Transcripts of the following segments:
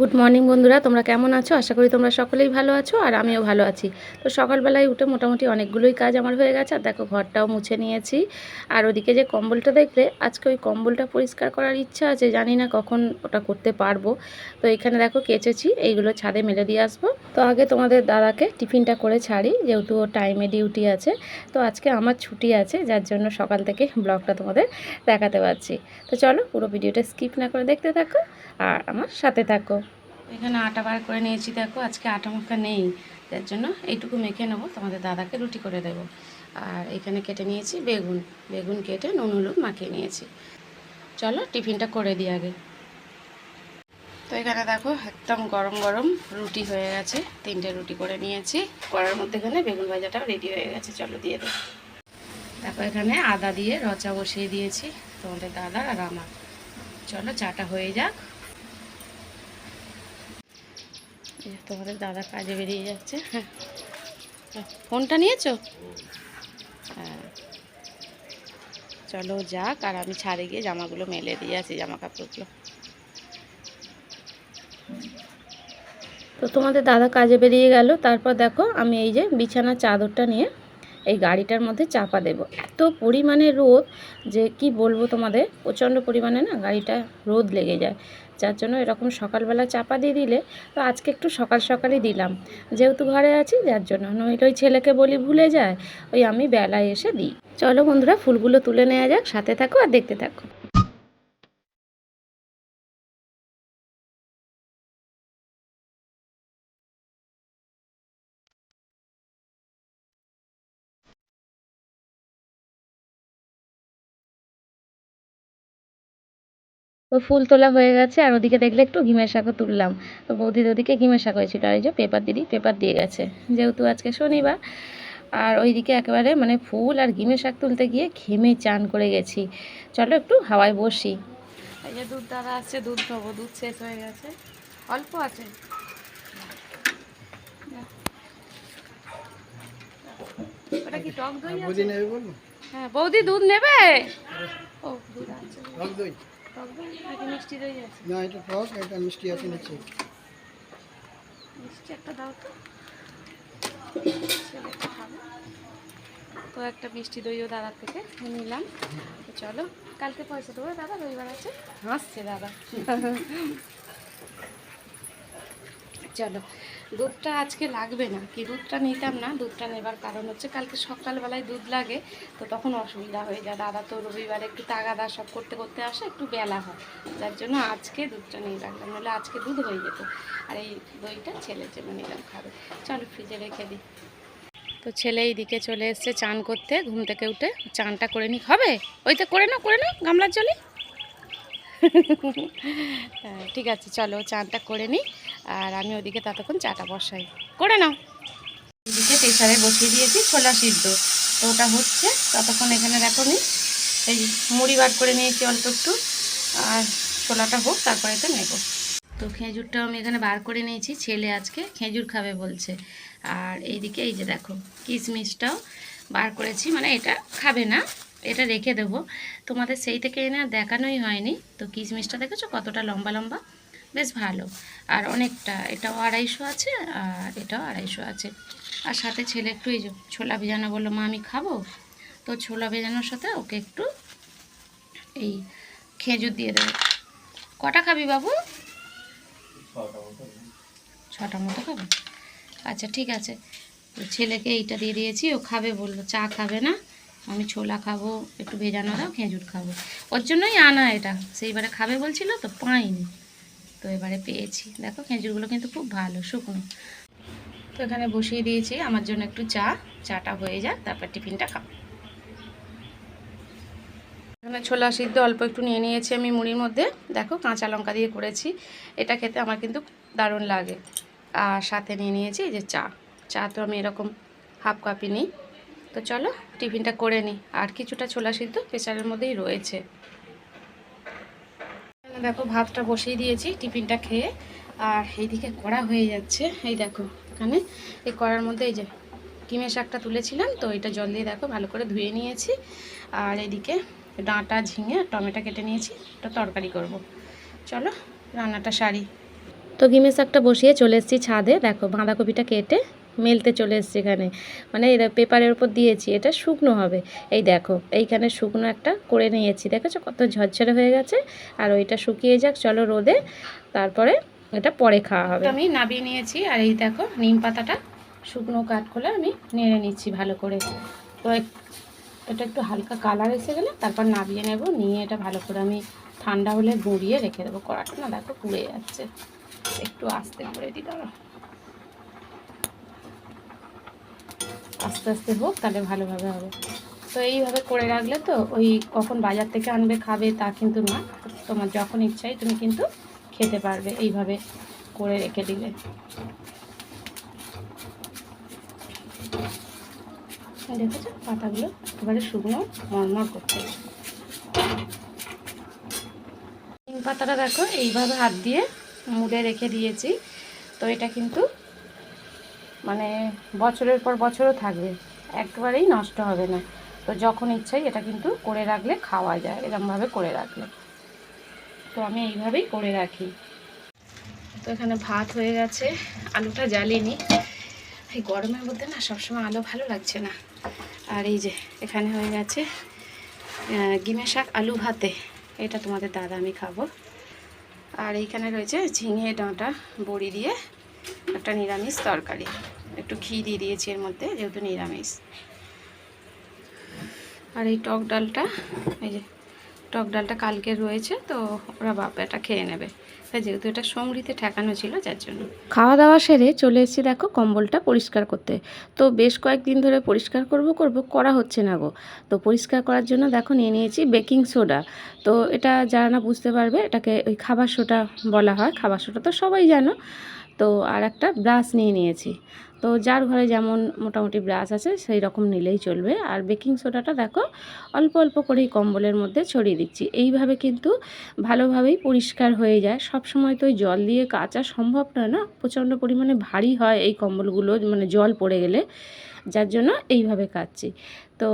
Good morning বন্ধুরা। তোমরা কেমন আছো? আশা করি তোমরা সকলেই ভালো আছো আর আমিও ভালো আছি। তো সকালবেলায় উঠে মোটামুটি অনেকগুলোই কাজ আমার হয়ে গেছে। আর দেখো, ঘরটাও মুছে নিয়েছি। আর ওদিকে যে কম্বলটা দেখলে, আজকে ওই কম্বলটা পরিষ্কার করার ইচ্ছা আছে। জানি না কখন ওটা করতে পারব। তো এখানে দেখো, কেচেছি। এইগুলো ছাদে মেলে দিয়ে আসব। তো আগে তোমাদের দাদাকে টিফিনটা করে ছাড়ি, যেহেতু ও টাইমে ডিউটি আছে। তো আজকে আমার ছুটি আছে, যার জন্য সকাল থেকে ব্লগটা তোমাদের দেখাতে পারছি। তো চলো, পুরো ভিডিওটা স্কিপ না করে দেখতে থাকো। আর আমার সাথে থাকো। এখানে আটা বার করে নিয়েছি, দেখো, আজকে আটা মাখা নেই। যার জন্য এইটুকু মেখে নেব, তোমাদের দাদাকে রুটি করে দেবো। আর এখানে কেটে নিয়েছি বেগুন। বেগুন কেটে নুন, হলুদ মাখিয়ে নিয়েছি। চলো, টিফিনটা করে দিই আগে। তো এখানে দেখো, একদম গরম গরম রুটি হয়ে গেছে। তিনটে রুটি করে নিয়েছি। করার মধ্যে এখানে বেগুন ভাজাটাও রেডি হয়ে গেছে। চলো, দিয়ে দেবো দেখো, এখানে আদা দিয়ে রচা বসিয়ে দিয়েছি তোমাদের দাদা আর আমার। চলো, চাটা হয়ে যাক এই তোমাদের দাদা কাজে বেরিয়ে যাচ্ছে। ফোনটা নিয়েছো? হ্যাঁ। চলো যাক, আর আমি ছাড়ে গিয়ে জামাগুলো মেলে দিয়ে আসি জামা কাপড়গুলো তো তোমাদের দাদা কাজে বেরিয়ে গেল। তারপর দেখো, আমি এই যে বিছানার চাদরটা নিয়ে এই গাড়িটার মধ্যে চাপা দেব। এত পরিমাণে রোদ যে কি বলব তোমাদের, প্রচণ্ড পরিমাণে না গাড়িটা রোদ লেগে যায়। যার জন্য এরকম সকালবেলা চাপা দিয়ে দিলে তো আজকে একটু সকাল সকালই দিলাম। যেহেতু ঘরে আছি, যার জন্য। নইলে ওই ছেলেকে বলি ভুলে যায়, ওই আমি বেলায় এসে দিই। চলো বন্ধুরা, ফুলগুলো তুলে নেওয়া যাক, সাথে থাকো আর দেখতে থাকো। তো ফুল তোলা হয়ে গেছে আর ওদিকে দেখলে একটু ঘিমের শাকও তুললাম। তো বৌদির ওদিকে ঘিমের শাক হয়েছিল আর এই যে পেপার দিদি পেপার দিয়ে গেছে। যেহেতু আজকে শনিবার আর ওইদিকে একেবারে মানে ফুল আর ঘিমের শাক তুলতে গিয়ে ঘেমে চান করে গেছি। চলো একটু হাওয়ায় বসি। এই যে দুধ দাদা আসছে দুধ খাব দুধ শেষ হয়ে গেছে। অল্প আছে। ওটা কি টক দই আছে? হ্যাঁ বৌদি দুধ নেবে? ও দুধ আছে। টক দই? মিষ্টি দই আছে। না এটা টক এটা মিষ্টি আছে নিচে। মিষ্টি একটা দাও তো। তো একটা মিষ্টি দইও দাদার থেকে নিলাম। চলো কালকে পয়সা দেবো। দাদা রবিবার আছে। হাসছে দাদা। চলো দুধটা আজকে লাগবে না। কি দুধটা নিতাম না, দুধটা নেবার কারণ হচ্ছে কালকে সকালবেলায় দুধ লাগে, তো তখন অসুবিধা হয়ে যায়। দাদা তো রবিবারে একটু তাগাদা সব করতে করতে আসে, একটু বেলা হয়। যার জন্য আজকে দুধটা নিয়ে রাখলাম নাহলে আজকে দুধ হয়ে যেত। আর এই দইটা ছেলের জন্য নিলাম খাবে। চলো ফ্রিজে রেখে দিই। তো ছেলে এইদিকে চলে এসছে চান করতে, ঘুম থেকে উঠে। চানটা করে নি হবে? ওইটা করে নাও করে নাও, গামলার জলে। ঠিক আছে, চলো চানটা করে নিই। আর আমি ওদিকে ততক্ষণ চাটা বসাই। করে নাও। এদিকে প্রেসারে বসিয়ে দিয়েছি ছোলা সিদ্ধ। তো ওটা হচ্ছে, ততক্ষণ এখানে দেখো নি, এই মুড়ি বার করে নিয়েছি অল্প একটু। আর ছোলাটা হোক, তারপরে তো নেব। তো খেজুরটাও আমি এখানে বার করে নিয়েছি, ছেলে আজকে খেজুর খাবে বলছে। আর এইদিকে এই যে দেখো, কিশমিশটাও বার করেছি মানে এটা খাবে না, এটা রেখে দেবো। তোমাদের সেই থেকে এনে দেখানোই হয়নি। তো কিশমিশটা দেখেছ কতটা লম্বা লম্বা? বেশ ভালো। আর অনেকটা, এটাও আড়াইশো আছে আর এটাও আড়াইশো আছে। আর সাথে ছেলে একটু এই যে ছোলা ভেজানো বলল, মা, আমি খাব? তো ছোলা ভেজানোর সাথে ওকে একটু এই খেজুর দিয়ে দেবো। কটা খাবি বাবু? ছটা মতো খাবে। আচ্ছা ঠিক আছে। তো ছেলেকে এইটা দিয়ে দিয়েছি, ও খাবে বলল, চা খাবে না, আমি ছোলা খাব, একটু ভেজানো দাও, খেজুর খাব। ওর জন্যই আনা এটা। সেইবারে খাবে বলছিল তো পাইনি। তো এবারে পেয়েছি। দেখো খেজুরগুলো কিন্তু খুব ভালো, শুকনো। তো এখানে বসিয়ে দিয়েছি, আমার জন্য একটু চা, চাটা হয়ে যাক, তারপর টিফিনটা খাব। এখানে ছোলা সিদ্ধ অল্প একটু নিয়ে নিয়েছি আমি মুড়ির মধ্যে। দেখো কাঁচা লঙ্কা দিয়ে করেছি, এটা খেতে আমার কিন্তু দারুণ লাগে। আর সাথে নিয়ে নিয়েছি যে চা। চা তো আমি এরকম হাফ কাপি নিই। তো চলো টিফিনটা করে নিই। আর কিছুটা ছোলা সিদ্ধ প্রেসারের মধ্যেই রয়েছে। দেখো, ভাতটা বসিয়ে দিয়েছি, টিফিনটা খেয়ে। আর এইদিকে কড়া হয়ে যাচ্ছে। এই দেখো, এখানে। এই কড়ার মধ্যে এই যে কিমের শাকটা তুলেছিলাম, তো এটা জল দিয়ে দেখো, ভালো করে ধুয়ে নিয়েছি। আর এদিকে ডাঁটা, ঝিঙে টমেটো কেটে নিয়েছি এটা তরকারি করব। চলো, রান্নাটা সারি। তো গিমে শাকটা বসিয়ে চলে এসেছি ছাদে। দেখো, বাঁধাকপিটা কেটে মেলতে চলে এসেছি এখানে। মানে দেখো পেপারের উপর দিয়েছি, এটা শুকনো হবে। এই দেখো, এইখানে শুকনো একটা করে নিয়েছি। দেখেছ কত ঝরঝরে হয়ে গেছে? আর ওইটা শুকিয়ে যাক, চলো রোদে। তারপরে এটা পরে খাওয়া হবে। আমি নাবিয়ে নিয়েছি, আর এই দেখো নিম পাতাটা শুকনো করে আমি নেড়ে নিচ্ছি ভালো করে। তো এটা একটু হালকা কালার এসে গেলে তারপর নাবিয়ে নেব, নিয়ে এটা ভালো করে আমি ঠান্ডা হলে গুঁড়িয়ে রেখে দেবো। কড়াটা না দেখো পুড়ে যাচ্ছে। একটু আস্তে করে দিই দাঁড়া আস্তে আস্তে হোক, তাহলে ভালোভাবে হবে। তো এইভাবে করে রাখলে তো ওই কখন বাজার থেকে আনবে, খাবে, তা কিন্তু না। তোমার যখন ইচ্ছাই তুমি কিন্তু খেতে পারবে, এইভাবে করে রেখে দিলে। দেখেছ? পাতাগুলো একেবারে শুকনো মরমর করতে পাতাটা দেখো, এইভাবে হাত দিয়ে মুড়ে রেখে দিয়েছি। তো এটা কিন্তু মানে বছরের পর বছরও থাকবে, একবারেই নষ্ট হবে না। তো যখন ইচ্ছাই এটা কিন্তু করে রাখলে খাওয়া যায়, এরমভাবে করে রাখলে। তো আমি এইভাবেই করে রাখি। তো এখানে ভাত হয়ে গেছে, আলুটা জ্বালিনি এই গরমের মধ্যে না সবসময় আলো ভালো লাগছে না। আর এই যে, এখানে হয়ে গেছে গিমে শাক, আলু ভাতে। এটা তোমাদের দাদা আমি খাব। আর এইখানে রয়েছে ঝিঙে, ডাঁটা, বড়ি দিয়ে একটা নিরামিষ তরকারি। একটু ঘি দিয়ে দিয়েছি এর মধ্যে, যেহেতু নিরামিষ। আর এই টক ডালটা, এই যে টক ডালটা কালকে রয়েছে, তো ওরা বাপ এটা খেয়ে নেবে। তাই যেহেতু এটা সমৃদ্ধে ঠেকানো ছিল, যার জন্য। খাওয়া দাওয়া সেরে চলে এসেছি দেখো কম্বলটা পরিষ্কার করতে। তো বেশ কয়েকদিন ধরে পরিষ্কার করব করব, করা হচ্ছে না গো। তো পরিষ্কার করার জন্য দেখো নিয়ে নিয়েছি বেকিং সোডা। তো এটা যারা না বুঝতে পারবে, এটাকে ওই খাবার সোডা বলা হয়। খাবার সোডা তো সবাই জানো। তো আর একটা ব্রাশ নিয়ে নিয়েছি। তো যার ঘরে যেমন মোটামুটি ব্রাশ আছে, সেই রকম নিলেই চলবে। আর বেকিং সোডাটা দেখো, অল্প অল্প করেই কম্বলের মধ্যে ছড়িয়ে দিচ্ছি। এইভাবে কিন্তু ভালোভাবেই পরিষ্কার হয়ে যায়। সব সময় তো জল দিয়ে কাচা সম্ভব নয় না? প্রচণ্ড পরিমাণে ভারী হয় এই কম্বলগুলো মানে জল পড়ে গেলে। যার জন্য এইভাবে কাটছি। তো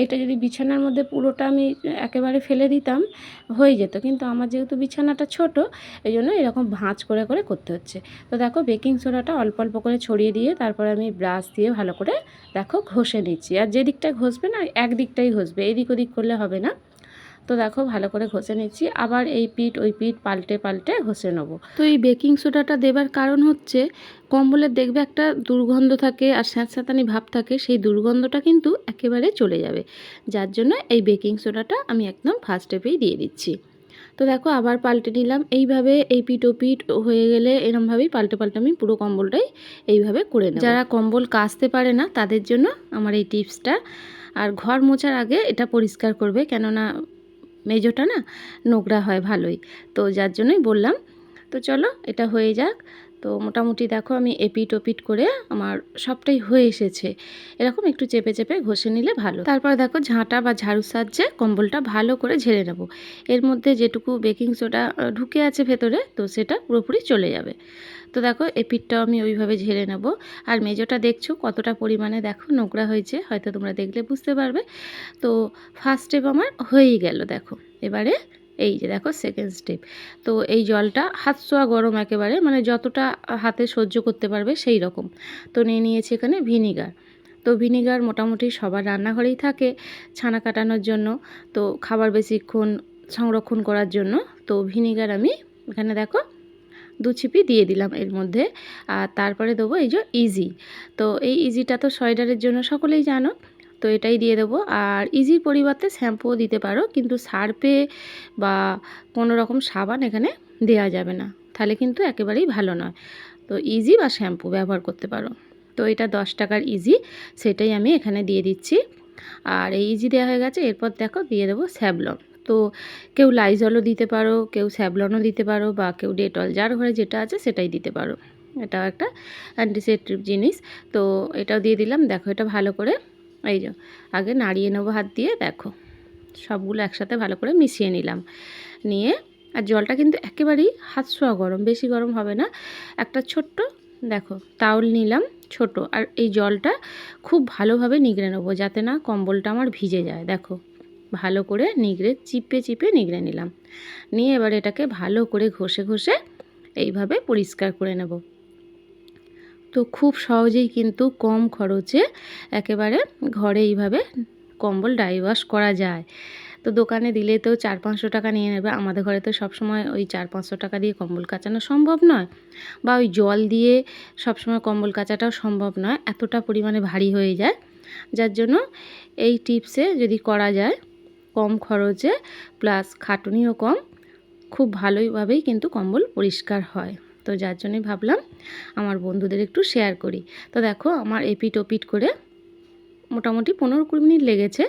এইটা যদি বিছানার মধ্যে পুরোটা আমি একেবারে ফেলে দিতাম, হয়ে যেত। কিন্তু আমার যেহেতু বিছানাটা ছোট, এই জন্য এরকম ভাঁজ করে করে করতে হচ্ছে। তো দেখো বেকিং সোডাটা অল্প অল্প করে ছড়িয়ে দিয়ে তারপরে আমি ব্রাশ দিয়ে ভালো করে দেখো ঘষে নিচ্ছি। আর যেদিকটা ঘষবে না, একদিকটাই ঘষবে। এদিক ওদিক করলে হবে না। তো দেখো ভালো করে ঘষে নিচ্ছি। আবার এই পিঠ ওই পিঠ পাল্টে পাল্টে ঘষে নেব। তো এই বেকিং সোডাটা দেবার কারণ হচ্ছে কম্বলের দেখবে একটা দুর্গন্ধ থাকে আর স্যাঁতস্যাঁতানি ভাব থাকে সেই দুর্গন্ধটা কিন্তু একেবারে চলে যাবে। যার জন্য এই বেকিং সোডাটা আমি একদম ফার্স্ট স্টেপেই দিয়ে দিচ্ছি। তো দেখো আবার পাল্টে নিলাম। এইভাবে এই পিঠ ও পিঠ হয়ে গেলে এরমভাবেই পাল্টে পাল্টে আমি পুরো কম্বলটাই এইভাবে করে নেব। যারা কম্বল কাচতে পারে না তাদের জন্য আমার এই টিপসটা। আর ঘর মোছার আগে এটা পরিষ্কার করবে কেননা মেজোটা না নোংরা হয় ভালোই। তো যার জন্যই বললাম। তো চলো, এটা হয়ে যাক। তো মোটামুটি দেখো আমি এপিট ওপিট করে আমার সবটাই হয়ে এসেছে। এরকম একটু চেপে চেপে ঘষে নিলে ভালো। তারপর দেখো ঝাঁটা বা ঝাড়ুর সাহায্যে কম্বলটা ভালো করে ঝেড়ে নেব। এর মধ্যে যেটুকু বেকিং সোডা ঢুকে আছে ভেতরে, তো সেটা পুরোপুরি চলে যাবে। তো দেখো এপিটটাও আমি ওইভাবে ঝেড়ে নেব। আর মেজোটা দেখছ কতটা পরিমাণে দেখো নোংরা হয়েছে, হয়তো তোমরা দেখলে বুঝতে পারবে। তো ফার্স্ট স্টেপ আমার হয়েই গেল, দেখো। এবারে এই যে দেখো সেকেন্ড স্টেপ তো এই জলটা হাত ছোঁয়া গরম একেবারে মানে যতটা হাতে সহ্য করতে পারবে সেই রকম। তো নিয়ে নিয়েছি এখানে ভিনিগার। তো ভিনিগার মোটামুটি সবার রান্নাঘরেই থাকে ছানা কাটানোর জন্য, তো খাবার বেশিক্ষণ সংরক্ষণ করার জন্য। তো ভিনিগার আমি এখানে দেখো দু ছিপি দিয়ে দিলাম এর মধ্যে। আর তারপরে দেবো এই যে ইজি। তো এই ইজিটা তো সয়ডারের জন্য সকলেই জানো, তো এটাই দিয়ে দেবো। আর ইজির পরিবর্তে শ্যাম্পুও দিতে পারো, কিন্তু সার্পে বা কোনো রকম সাবান এখানে দেওয়া যাবে না। তাহলে কিন্তু একেবারেই ভালো নয়। তো ইজি বা শ্যাম্পু ব্যবহার করতে পারো। তো এটা দশ টাকার ইজি, সেটাই আমি এখানে দিয়ে দিচ্ছি। আর এই ইজি দেওয়া হয়ে গেছে, এরপর দেখো দিয়ে দেবো স্যাবলন তো কেউ লাইজলও দিতে পারো, কেউ স্যাবলনও দিতে পারো বা কেউ ডেটল যার ঘরে যেটা আছে সেটাই দিতে পারো। এটাও একটা অ্যান্টিসেপ্টিভ জিনিস। তো এটাও দিয়ে দিলাম। দেখো এটা ভালো করে, এই যে, আগে নাড়িয়ে নেব হাত দিয়ে, দেখো। সবগুলো একসাথে ভালো করে মিশিয়ে নিলাম। নিয়ে, আর জলটা কিন্তু একেবারেই হাত ছোঁয়া গরম, বেশি গরম হবে না। একটা ছোট্ট, দেখো তাওল নিলাম, ছোট। আর এই জলটা খুব ভালোভাবে নিগড়ে নেব, যাতে না কম্বলটা আমার ভিজে যায়, দেখো। ভালো করে নিগড়ে, চিপে চিপে নিগড়ে নিলাম। নিয়ে এবার এটাকে ভালো করে ঘষে ঘষে এইভাবে পরিষ্কার করে নেব। তো খুব সহজেই কিন্তু কম খরচে একেবারে ঘরে এইভাবে কম্বল ড্রাই ওয়াশ করা যায়। তো দোকানে দিলে তো চার পাঁচশো টাকা নিয়ে নেবে। আমাদের ঘরে তো সবসময় ওই চার পাঁচশো টাকা দিয়ে কম্বল কাচানো সম্ভব নয়। বা ওই জল দিয়ে সবসময় কম্বল কাচাটাও সম্ভব নয়। এতটা পরিমাণে ভারী হয়ে যায়। যার জন্য এই টিপসে যদি করা যায় কম খরচে প্লাস খাটুনিও কম। খুব ভালোইভাবেই কিন্তু কম্বল পরিষ্কার হয়। তো যার জন্যই ভাবলাম আমার বন্ধুদের একটু শেয়ার করি। তো দেখো আমার এপিট ওপিট করে মোটামুটি পনেরো কুড়ি মিনিট লেগেছে।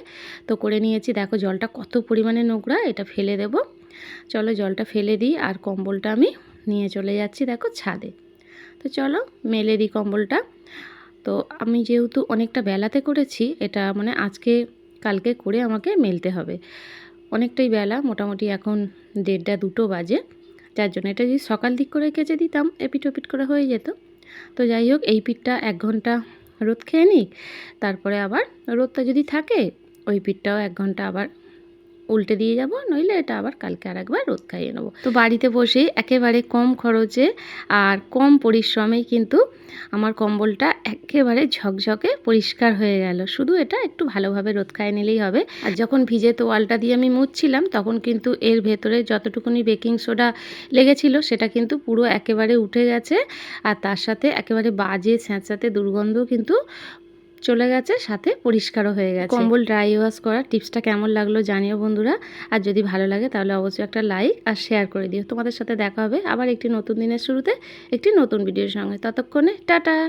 তো করে নিয়েছি, দেখো জলটা কত পরিমাণে নোংরা, এটা ফেলে দেব। চলো জলটা ফেলে দিই আর কম্বলটা আমি নিয়ে চলে যাচ্ছি দেখো ছাদে। তো চলো মেলে দিই কম্বলটা। তো আমি যেহেতু অনেকটা বেলাতে করেছি, এটা মানে আজকে কালকে করে আমাকে মেলতে হবে। অনেকটাই বেলা, মোটামুটি এখন দেড়টা দুটো বাজে। যার জন্য এটা যদি সকাল দিক করে কেচে দিতাম এপিট ওপিট করে হয়ে যেত। তো যাই হোক, এই পিঠটা এক ঘণ্টা রোদ খেয়ে নিক, তারপরে আবার রোদটা যদি থাকে, ওই পিঠটাও এক ঘণ্টা আবার উল্টে দিয়ে যাব, নইলে এটা আবার কালকে আর একবার রোদ খাইয়ে নেব। তো বাড়িতে বসেই একেবারে কম খরচে আর কম পরিশ্রমেই কিন্তু আমার কম্বলটা একেবারে ঝকঝকে পরিষ্কার হয়ে গেল। শুধু এটা একটু ভালোভাবে রোদ খাইয়ে নিলেই হবে। আর যখন ভিজে তোয়ালটা দিয়ে আমি মুছছিলাম, তখন কিন্তু এর ভেতরে যতটুকুনি বেকিং সোডা লেগেছিল, সেটা কিন্তু পুরো একেবারে উঠে গেছে। আর তার সাথে একেবারে বাজে স্যাঁতস্যাঁতে দুর্গন্ধ কিন্তু চলে গেছে, সাথে পরিষ্কারও হয়ে গেছে। কম্বল ড্রাই ওয়াশ করার টিপসটা কেমন লাগল জানিও বন্ধুরা। আর যদি ভালো লাগে তাহলে অবশ্যই একটা লাইক আর শেয়ার করে দিও। তোমাদের সাথে দেখা হবে আবার একটি নতুন দিনের শুরুতে, একটি নতুন ভিডিওর সঙ্গে। ততক্ষণে, টাটা!